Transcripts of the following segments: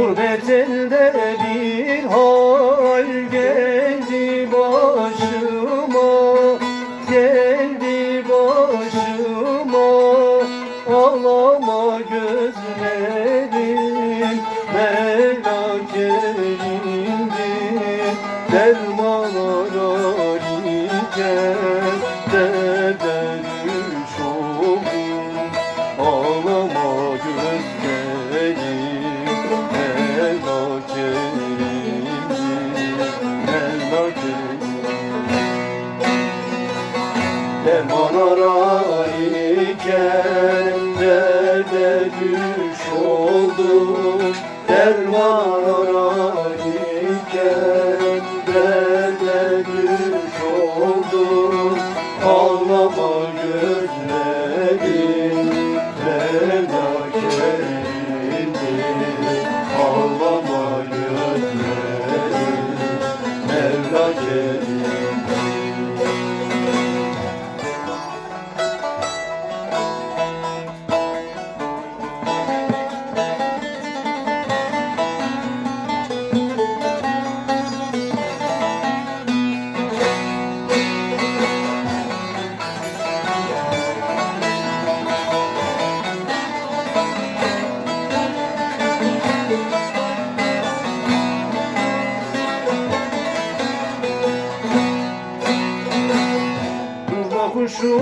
Gurbet bir hal geldi başıma Geldi başıma. Ağlama gözlerim Merak elimdir Derman Elimdir Derman ararken derde düş oldum Derman ararken derde düş oldum Kuşu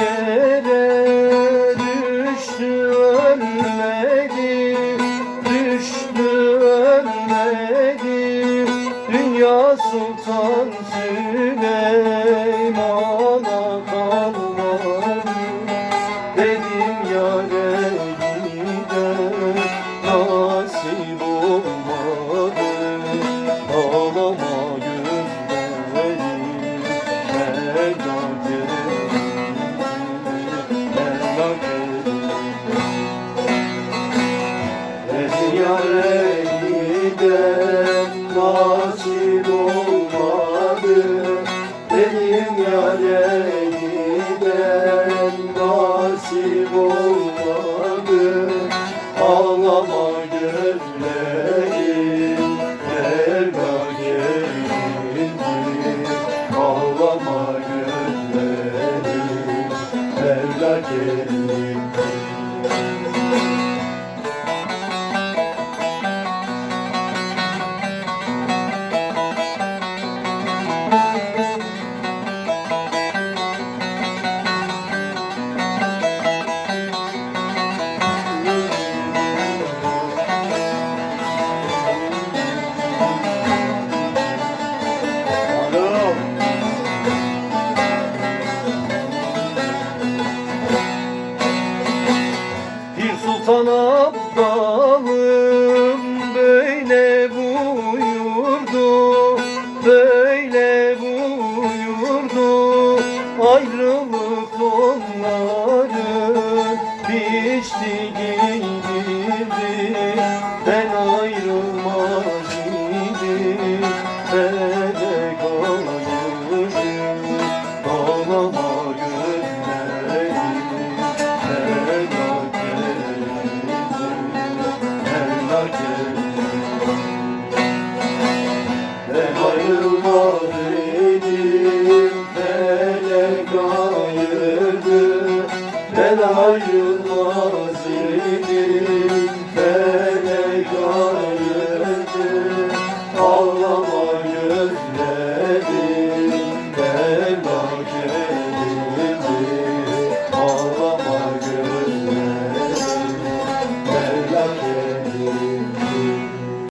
yere düştü ölmedi. Düştü ölmedi. Dünya Sultan Süleyman'a kalmadı. Dedim yâre gider nasip nasip olmadı gözlerim merak edim Ağlama gözlerim merak edim onları Pişti yılmaz idi Felek